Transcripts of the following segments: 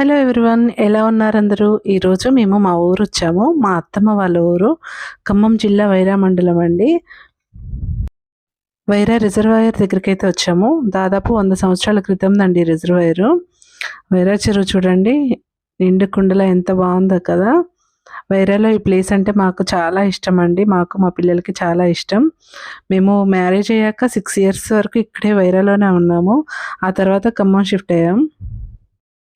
Hello everyone ఎలా ఉన్నారు అందరూ ఈరోజు మేము మా ఊరు వచ్చాము. మా అత్తమ్మ వాళ్ళ ఊరు ఖమ్మం జిల్లా వైరా మండలం అండి. వైరా రిజర్వాయర్ దగ్గరికి అయితే వచ్చాము. దాదాపు వంద సంవత్సరాల క్రితం అండి రిజర్వాయర్. వైరా చెరువు చూడండి నిండు కుండలా ఎంత బాగుందో కదా. వైరాలో ఈ ప్లేస్ అంటే మాకు చాలా ఇష్టం అండి. మాకు మా పిల్లలకి చాలా ఇష్టం. మేము మ్యారేజ్ అయ్యాక సిక్స్ ఇయర్స్ వరకు ఇక్కడే వైరాలోనే ఉన్నాము. ఆ తర్వాత ఖమ్మం షిఫ్ట్ అయ్యాం.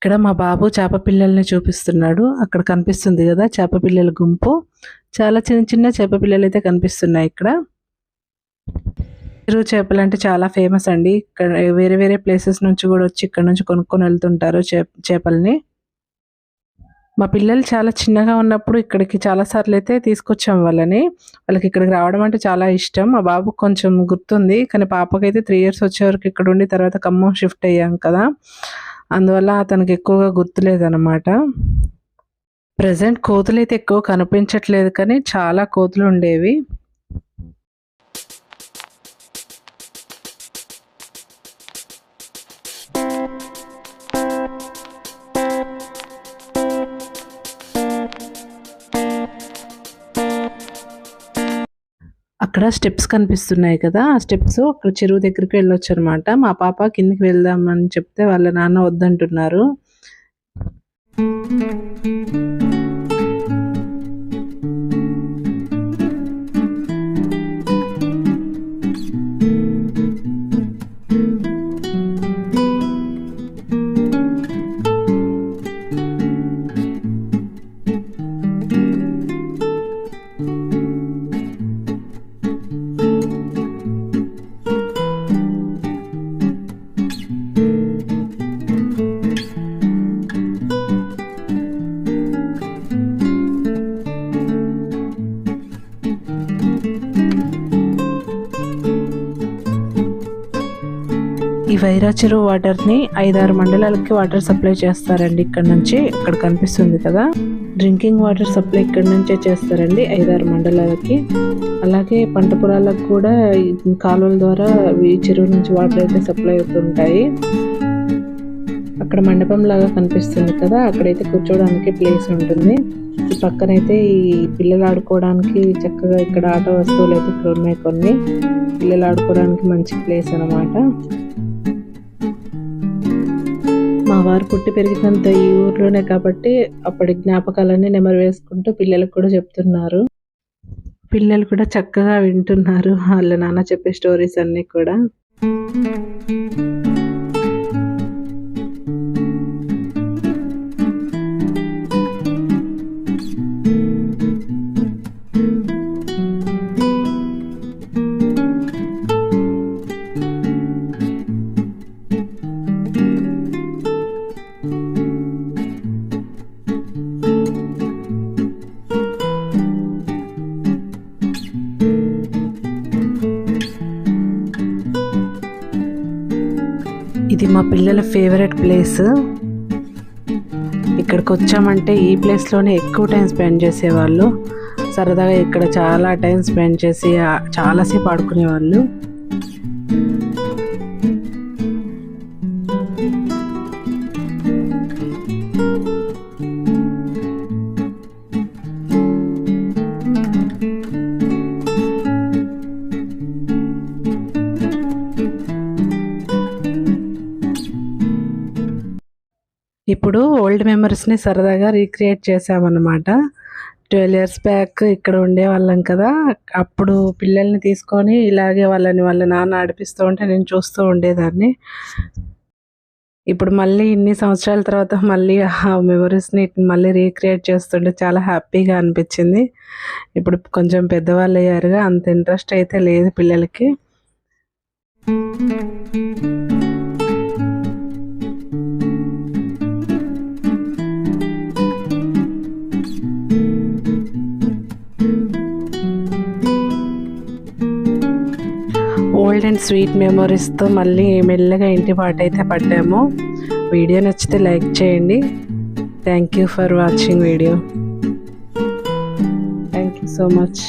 ఇక్కడ మా బాబు చేప పిల్లల్ని చూపిస్తున్నాడు. అక్కడ కనిపిస్తుంది కదా చేప పిల్లల గుంపు. చాలా చిన్న చిన్న చేప పిల్లలు అయితే కనిపిస్తున్నాయి ఇక్కడ. చెరువు చేపలు అంటే చాలా ఫేమస్ అండి. ఇక్కడ వేరే వేరే ప్లేసెస్ నుంచి కూడా వచ్చి ఇక్కడ నుంచి కొనుక్కొని వెళ్తుంటారు చేపల్ని. మా పిల్లలు చాలా చిన్నగా ఉన్నప్పుడు ఇక్కడికి చాలా సార్లు అయితే తీసుకొచ్చాం వాళ్ళని. వాళ్ళకి ఇక్కడికి రావడం అంటే చాలా ఇష్టం. మా బాబు కొంచెం గుర్తుంది. కానీ పాపకైతే త్రీ ఇయర్స్ వచ్చే వరకు ఇక్కడ ఉండి తర్వాత ఖమ్మం షిఫ్ట్ అయ్యాం కదా. అందువల్ల అతనికి ఎక్కువగా గుర్తులేదనమాట ప్రజెంట్ కోతులు అయితే ఎక్కువ కనిపించట్లేదు కానీ చాలా కోతులు ఉండేవి. అక్కడ స్టెప్స్ కనిపిస్తున్నాయి కదా ఆ స్టెప్స్ అక్కడ చెరువు దగ్గరికి వెళ్ళొచ్చు అనమాట మా పాప కిందికి వెళ్దామని చెప్తే వాళ్ళ నాన్న వద్దంటున్నారు. ఈ వైరా చెరువు వాటర్ని ఐదారు మండలాలకి వాటర్ సప్లై చేస్తారండి. ఇక్కడ నుంచి ఇక్కడ కనిపిస్తుంది కదా. డ్రింకింగ్ వాటర్ సప్లై ఇక్కడ నుంచే చేస్తారండి ఐదారు మండలాలకి. అలాగే పంట పొలాలకు కూడా కాలువల ద్వారా ఈ చెరువు నుంచి వాటర్ అయితే సప్లై అవుతుంటాయి. అక్కడ మండపం లాగా కనిపిస్తుంది కదా. అక్కడైతే కూర్చోవడానికి ప్లేస్ ఉంటుంది. ఈ పక్కనైతే ఈ పిల్లలు ఆడుకోవడానికి చక్కగా ఇక్కడ ఆట వస్తువులు అయితే ఇక్కడ ఉన్నాయి కొన్ని. పిల్లలు ఆడుకోవడానికి మంచి ప్లేస్ అనమాట వారు పుట్టి పెరిగినంత ఈ ఊర్లోనే కాబట్టి అప్పటి జ్ఞాపకాలన్నీ నెమరు వేసుకుంటూ పిల్లలకు కూడా చెప్తున్నారు. పిల్లలు కూడా చక్కగా వింటున్నారు. వాళ్ళ నాన్న చెప్పే స్టోరీస్ అన్నీ కూడా. ఇది మా పిల్లల ఫేవరెట్ ప్లేస్ ఇక్కడికి వచ్చామంటే ఈ ప్లేస్లోనే ఎక్కువ టైం స్పెండ్ చేసేవాళ్ళు. సరదాగా ఇక్కడ చాలా టైం స్పెండ్ చేసి చాలాసేపు ఆడుకునేవాళ్ళు. ఇప్పుడు ఓల్డ్ మెమరీస్ని సరదాగా రీక్రియేట్ చేసామన్నమాట ట్వెల్వ్ ఇయర్స్ బ్యాక్ ఇక్కడ ఉండేవాళ్ళం కదా అప్పుడు పిల్లల్ని తీసుకొని ఇలాగే వాళ్ళని వాళ్ళ నాన్న ఆడిపిస్తూ ఉంటే నేను చూస్తూ ఉండేదాన్ని. ఇప్పుడు మళ్ళీ ఇన్ని సంవత్సరాల తర్వాత మళ్ళీ ఆ మెమరీస్ని మళ్ళీ రీక్రియేట్ చేస్తుంటే చాలా హ్యాపీగా అనిపించింది. ఇప్పుడు కొంచెం పెద్దవాళ్ళు అయ్యారుగా అంత ఇంట్రెస్ట్ అయితే లేదు పిల్లలకి. ఓల్డ్ అండ్ స్వీట్ మెమరీస్తో మళ్ళీ మెల్లగా ఇంటి పాట అయితే పడ్డాము వీడియో నచ్చితే లైక్ చేయండి. Thank you for watching video thank you so much